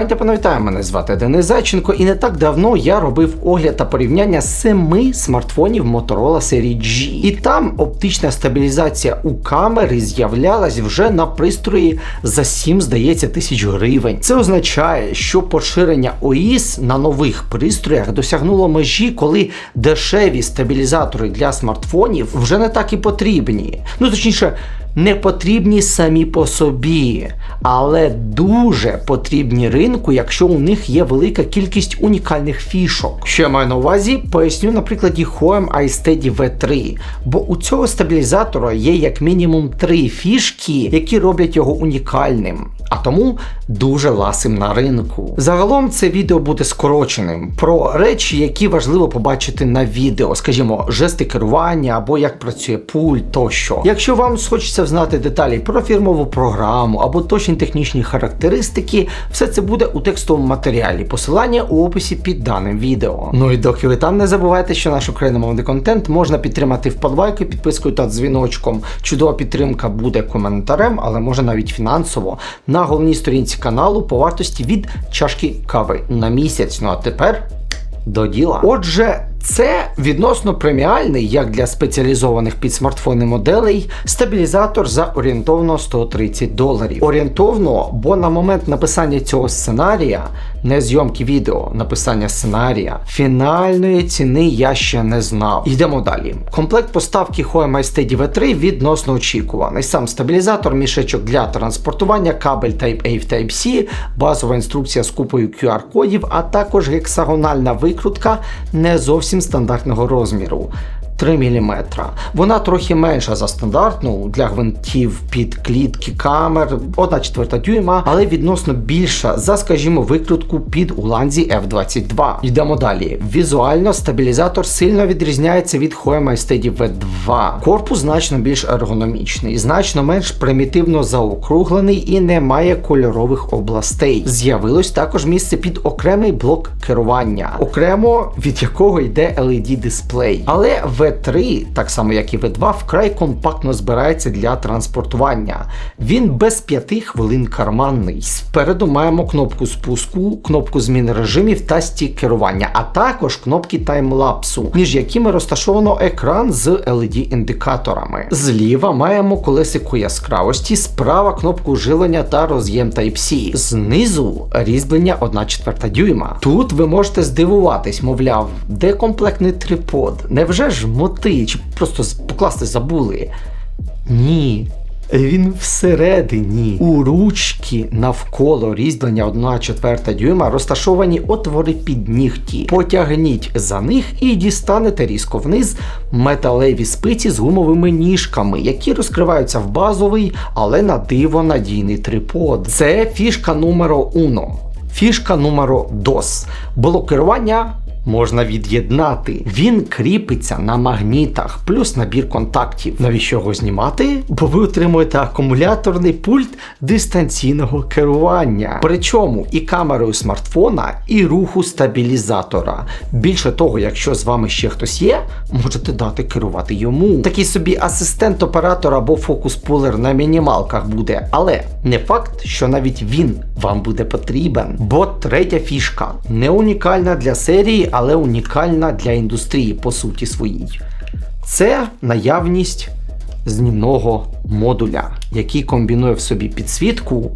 Пані та пам'ятаю, мене звати Денис Зайченко, і не так давно я робив огляд та порівняння семи смартфонів Motorola серії G. І там оптична стабілізація у камери з'являлась вже на пристрої за 7, здається, тисяч гривень. Це означає, що поширення ОІС на нових пристроях досягнуло межі, коли дешеві стабілізатори для смартфонів вже не так і потрібні. Ну точніше, не потрібні самі по собі, але дуже потрібні ринку, якщо у них є велика кількість унікальних фішок. Що я маю на увазі, поясню на прикладі Hoem iSteady V3, бо у цього стабілізатора є як мінімум три фішки, які роблять його унікальним. А тому дуже ласим на ринку. Загалом це відео буде скороченим про речі, які важливо побачити на відео, скажімо, жести керування або як працює пульт тощо. Якщо вам хочеться знати деталі про фірмову програму або точні технічні характеристики, все це буде у текстовому матеріалі. Посилання у описі під даним відео. Ну і доки ви там не забувайте, що наш україномовний контент можна підтримати вподобайкою, підпискою та дзвіночком. Чудова підтримка буде коментарем, але може навіть фінансово на головній сторінці каналу по вартості від чашки кави на місяць. Ну а тепер до діла. Отже, це відносно преміальний, як для спеціалізованих під смартфони моделей, стабілізатор за орієнтовно 130 доларів. Орієнтовно, бо на момент написання цього сценарія, не зйомки відео, написання сценарія, фінальної ціни я ще не знав. Йдемо далі. Комплект поставки Hoem iSteady V3 відносно очікуваний. Сам стабілізатор, мішечок для транспортування, кабель Type-A в Type-C, базова інструкція з купою QR-кодів, а також гексагональна викрутка не зовсім стандартного розміру. 3 мм. Вона трохи менша за стандартну для гвинтів під клітки камер, 1 четверта дюйма, але відносно більша за, скажімо, викрутку під уланзі F22. Йдемо далі. Візуально стабілізатор сильно відрізняється від Hoem iSteady V2. Корпус значно більш ергономічний, значно менш примітивно заокруглений і не має кольорових областей. З'явилось також місце під окремий блок керування, окремо від якого йде LED дисплей. Але V3, так само як і V2, вкрай компактно збирається для транспортування. Він без 5 хвилин карманний. Спереду маємо кнопку спуску, кнопку зміни режимів та стік керування, а також кнопки таймлапсу, між якими розташовано екран з LED-індикаторами. Зліва маємо колесико яскравості, справа кнопку жилення та роз'єм Type-C. Знизу різьблення 1 четверта дюйма. Тут ви можете здивуватись, мовляв, де комплектний трипод? Невже ж моти чи просто покласти забули? Ні. Він всередині. У ручки навколо різьблення 1 четверта дюйма розташовані отвори під нігті. Потягніть за них і дістанете різко вниз металеві спиці з гумовими ніжками, які розкриваються в базовий, але на диво надійний трипод. Це фішка номеро уно. Фішка номеро DOS. Блокування можна від'єднати. Він кріпиться на магнітах, плюс набір контактів. Навіщо його знімати? Бо ви отримуєте акумуляторний пульт дистанційного керування. Причому і камерою смартфона, і руху стабілізатора. Більше того, якщо з вами ще хтось є, можете дати керувати йому. Такий собі асистент оператора або фокус-пулер на мінімалках буде, але не факт, що навіть він вам буде потрібен. Бо третя фішка не унікальна для серії, але унікальна для індустрії по суті своїй. Це наявність знімного модуля, який комбінує в собі підсвітку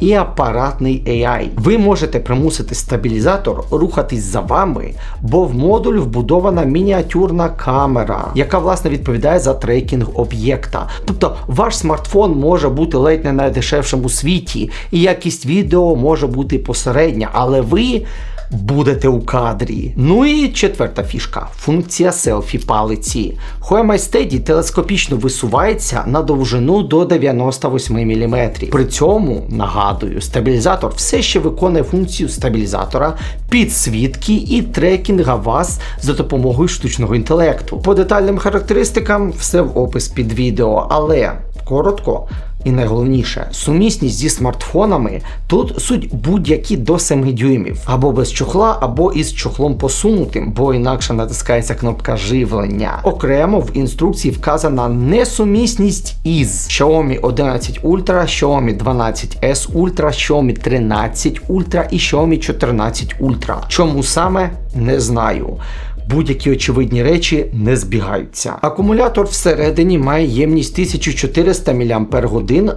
і апаратний AI. Ви можете примусити стабілізатор рухатись за вами, бо в модуль вбудована мініатюрна камера, яка власне відповідає за трекінг об'єкта. Тобто ваш смартфон може бути ледь не найдешевшим у світі, і якість відео може бути посередня, але ви будете у кадрі. Ну і четверта фішка функція селфі палиці. Hoem iSteady телескопічно висувається на довжину до 98 мм. При цьому, нагадую, стабілізатор все ще виконує функцію стабілізатора, підсвітки і трекінга вас за допомогою штучного інтелекту. По детальним характеристикам все в опис під відео, але коротко. І найголовніше, сумісність зі смартфонами тут суть будь-які до 7 дюймів, або без чохла, або із чохлом посунутим, бо інакше натискається кнопка живлення. Окремо в інструкції вказана несумісність із Xiaomi 11 Ultra, Xiaomi 12S Ultra, Xiaomi 13 Ultra і Xiaomi 14 Ultra. Чому саме не знаю. Будь-які очевидні речі не збігаються. Акумулятор всередині має ємність 1400 мАч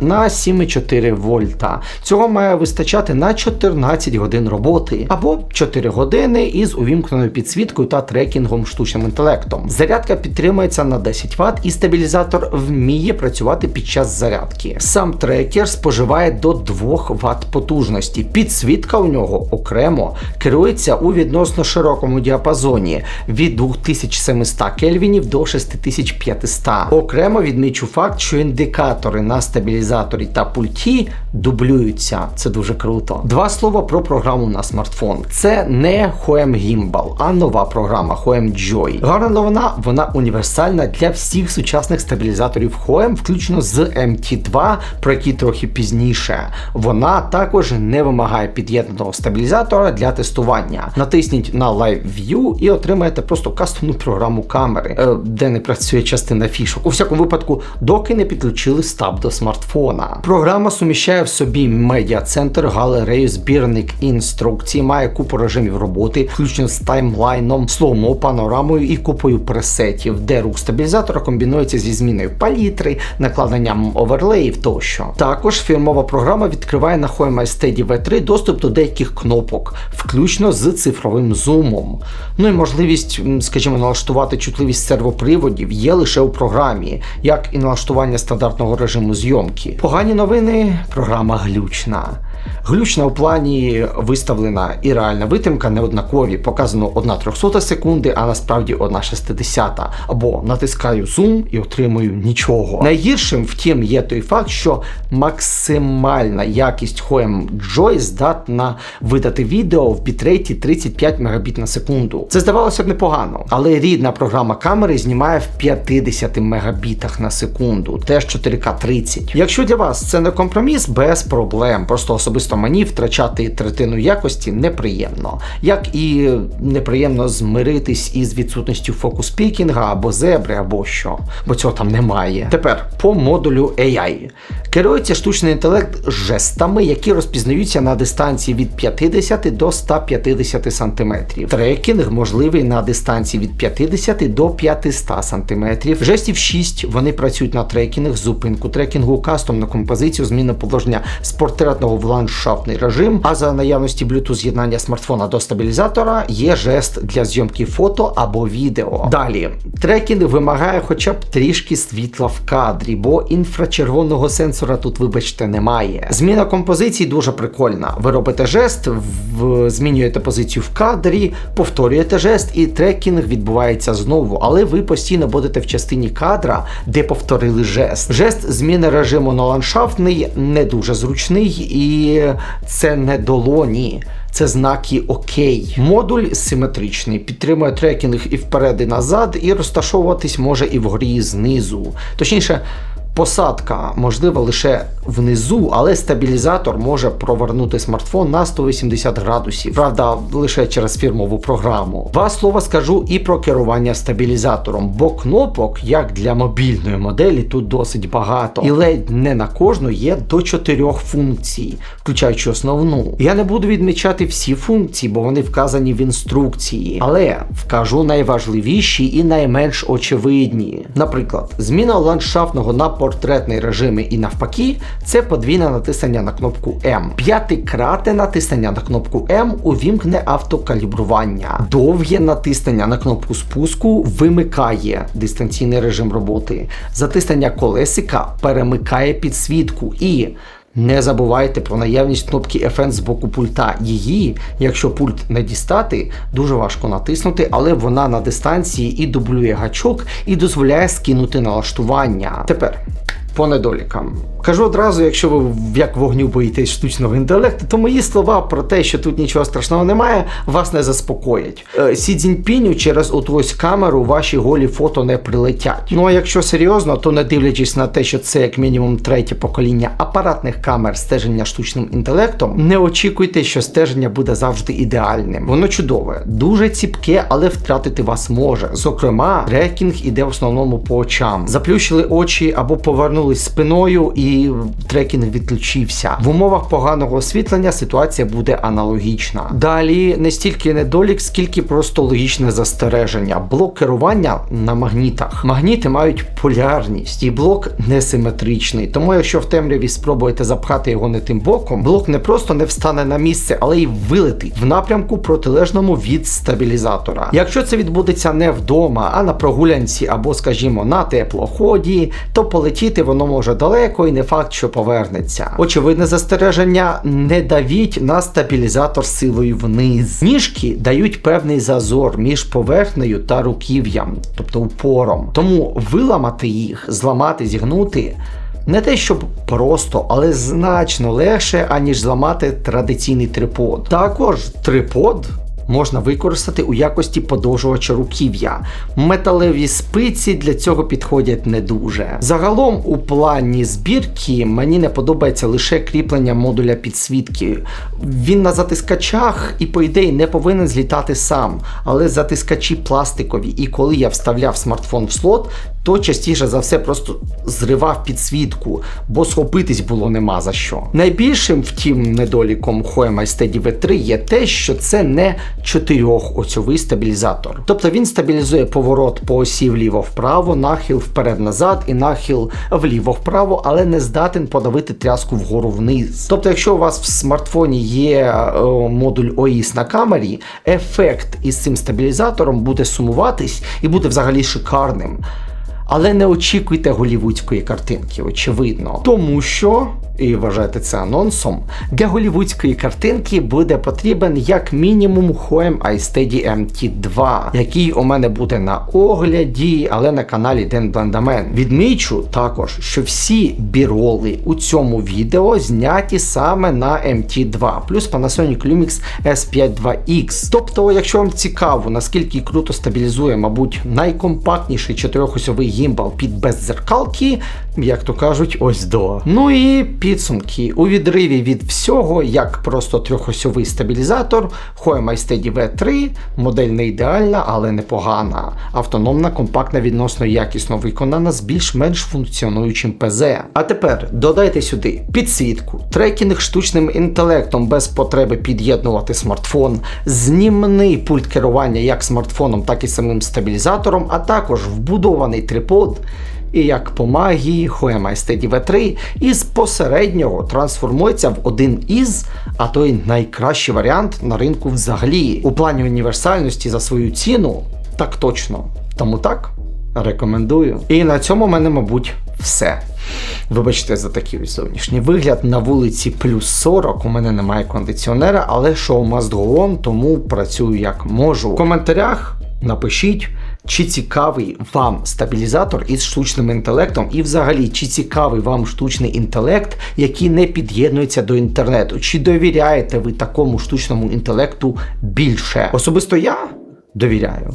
на 7,4 вольта. Цього має вистачати на 14 годин роботи або 4 години із увімкненою підсвіткою та трекінгом штучним інтелектом. Зарядка підтримується на 10 Вт і стабілізатор вміє працювати під час зарядки. Сам трекер споживає до 2 Вт потужності. Підсвітка у нього окремо керується у відносно широкому діапазоні від 2700 кельвінів до 6500. Окремо відмічу факт, що індикатори на стабілізаторі та пульті дублюються. Це дуже круто. Два слова про програму на смартфон. Це не Hoem Gimbal, а нова програма Hoem Joy. Гарна новина, вона універсальна для всіх сучасних стабілізаторів Hoem, включно з MT2, про які трохи пізніше. Вона також не вимагає під'єднаного стабілізатора для тестування. Натисніть на Live View і отримаєте просто кастомну програму камери, е, де не працює частина фішок. У всякому випадку, доки не підключили стаб до смартфона. Програма суміщає в собі медіа-центр, галерею, збірник інструкцій, має купу режимів роботи, включно з таймлайном, слоумо, панорамою і купою пресетів, де рух стабілізатора комбінується зі зміною палітри, накладенням оверлеїв тощо. Також фірмова програма відкриває на Huawei Steady V3 доступ до деяких кнопок, включно з цифровим зумом. Ну і можливість, м, скажімо, налаштувати чутливість сервоприводів є лише у програмі, як і налаштування стандартного режиму зйомки. Погані новини, програма глючна. Глючна у плані виставлена і реальна витримка неоднакові. Показано 1 300 секунди, а насправді 1 60. Або натискаю зум і отримую нічого. Найгіршим, втім, є той факт, що максимальна якість Hoem Joy здатна видати відео в бітрейті 35 Мбіт на секунду. Це здавалося б непогано, але рідна програма камери знімає в 50 Мбітах на секунду, теж 4К 30. Якщо для вас це не компроміс, без проблем. Просто особисто мені втрачати третину якості неприємно. Як і неприємно змиритись із відсутністю фокус пікінга або зебри, або що, бо цього там немає. Тепер по модулю AI. Керується штучний інтелект жестами, які розпізнаються на дистанції від 50 до 150 см. Трекінг можливий на дистанції від 50 до 500 см. Жестів 6 вони працюють на трекінг, зупинку трекінгу, кастомну композицію, зміну положення з портретного в ландшафтний режим. А за наявності Bluetooth з'єднання смартфона до стабілізатора є жест для зйомки фото або відео. Далі трекінг вимагає хоча б трішки світла в кадрі, бо інфрачервоного сенсора тут, вибачте, немає. Зміна композиції дуже прикольна. Ви робите жест, в... змінюєте позицію в кадрі, повторюєте жест, і трекінг відбувається знову. Але ви постійно будете в частині кадра, де повторили жест. Жест зміни режиму на ландшафтний не дуже зручний, і це не долоні. Це знаки Окей. Модуль симетричний, підтримує трекінг і вперед, і назад, і розташовуватись може і вгорі, і знизу. Точніше, Посадка можлива лише внизу, але стабілізатор може провернути смартфон на 180 градусів. Правда, лише через фірмову програму. Два слова скажу і про керування стабілізатором, бо кнопок, як для мобільної моделі, тут досить багато. І ледь не на кожну є до чотирьох функцій, включаючи основну. Я не буду відмічати всі функції, бо вони вказані в інструкції, але вкажу найважливіші і найменш очевидні. Наприклад, зміна ландшафтного на портретний режим і навпаки, це подвійне натиснення на кнопку М. П'ятикратне натиснення на кнопку М увімкне автокалібрування. Довге натиснення на кнопку спуску вимикає дистанційний режим роботи. Затиснення колесика перемикає підсвітку і. Не забувайте про наявність кнопки FN з боку пульта. Її, якщо пульт не дістати, дуже важко натиснути, але вона на дистанції і дублює гачок і дозволяє скинути налаштування. Тепер. По недолікам. Кажу одразу, якщо ви як вогню боїтесь штучного інтелекту, то мої слова про те, що тут нічого страшного немає, вас не заспокоять. Е, Сі Цзіньпіню через оту ось камеру ваші голі фото не прилетять. Ну а якщо серйозно, то не дивлячись на те, що це як мінімум третє покоління апаратних камер стеження штучним інтелектом, не очікуйте, що стеження буде завжди ідеальним. Воно чудове, дуже ціпке, але втратити вас може. Зокрема, трекінг іде в основному по очам. Заплющили очі або повернулись спиною, і трекінг відключився. В умовах поганого освітлення ситуація буде аналогічна. Далі не стільки недолік, скільки просто логічне застереження. Блок керування на магнітах. Магніти мають полярність, і блок несиметричний. Тому, якщо в темряві спробуєте запхати його не тим боком, блок не просто не встане на місце, але й вилетить в напрямку протилежному від стабілізатора. Якщо це відбудеться не вдома, а на прогулянці або, скажімо, на теплоході, то полетіти воно може далеко і не факт, що повернеться. Очевидне застереження: не давіть на стабілізатор силою вниз. Ніжки дають певний зазор між поверхнею та руків'ям, тобто упором. Тому виламати їх, зламати, зігнути. Не те, щоб просто, але значно легше, аніж зламати традиційний трипод. Також трипод можна використати у якості подовжувача руків'я. Металеві спиці для цього підходять не дуже. Загалом, у плані збірки мені не подобається лише кріплення модуля підсвітки. Він на затискачах і, по ідеї, не повинен злітати сам, але затискачі пластикові, і коли я вставляв смартфон в слот, то частіше за все просто зривав підсвітку, бо схопитись було нема за що. Найбільшим, втім, недоліком Huawei Steady V3 є те, що це не чотирьохосьовий стабілізатор. Тобто він стабілізує поворот по осі вліво-вправо, нахил вперед-назад і нахил вліво-вправо, але не здатен подавити тряску вгору вниз. Тобто, якщо у вас в смартфоні є е, модуль OIS на камері, ефект із цим стабілізатором буде сумуватись і буде взагалі шикарним. Але не очікуйте голівудської картинки, очевидно. Тому що, і вважайте це анонсом, для голівудської картинки буде потрібен як мінімум Huawei iSteady MT2, який у мене буде на огляді, але на каналі Ден Бландамен. Відмічу також, що всі біроли у цьому відео зняті саме на MT2, плюс Panasonic Lumix S52X. Тобто, якщо вам цікаво, наскільки круто стабілізує, мабуть, найкомпактніший чотирьохосьовий гімбал під беззеркалки, як то кажуть, ось до. Ну і підсумки. У відриві від всього, як просто трьохосьовий стабілізатор, Huawei Steady V3, модель не ідеальна, але непогана. Автономна, компактна, відносно якісно виконана з більш-менш функціонуючим ПЗ. А тепер додайте сюди підсвітку, трекінг штучним інтелектом без потреби під'єднувати смартфон, знімний пульт керування як смартфоном, так і самим стабілізатором, а також вбудований трипод. І як по магії Huawei Steady V3 із посереднього трансформується в один із, а то й найкращий варіант на ринку взагалі. У плані універсальності за свою ціну, так точно. Тому так, рекомендую. І на цьому в мене, мабуть, все. Вибачте за такий зовнішній вигляд. На вулиці плюс 40, у мене немає кондиціонера, але шоу must go on, тому працюю як можу. В коментарях напишіть. Чи цікавий вам стабілізатор із штучним інтелектом, і взагалі, чи цікавий вам штучний інтелект, який не під'єднується до інтернету? Чи довіряєте ви такому штучному інтелекту більше? Особисто я довіряю.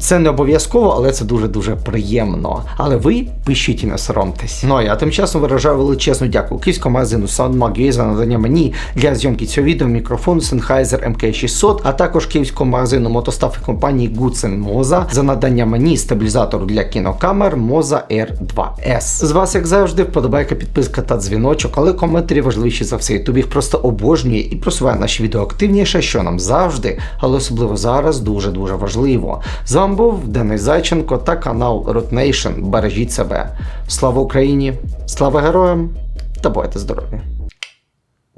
Це не обов'язково, але це дуже-дуже приємно. Але ви пишіть і не соромтесь. Ну а я тим часом виражаю величезну дяку київському магазину SoundMag.ua за надання мені для зйомки цього відео мікрофон Sennheiser MK600, а також київському магазину мотостав і компанії Goodsen Moza за надання мені стабілізатору для кінокамер Moza R2S. З вас, як завжди, вподобайка, підписка та дзвіночок, але коментарі важливіші за все. Ютуб їх просто обожнює і просуває наші відео активніше, що нам завжди, але особливо зараз дуже-дуже важливо. З вами був Денис Зайченко та канал Root. Бережіть себе. Слава Україні! Слава героям та будьте здорові!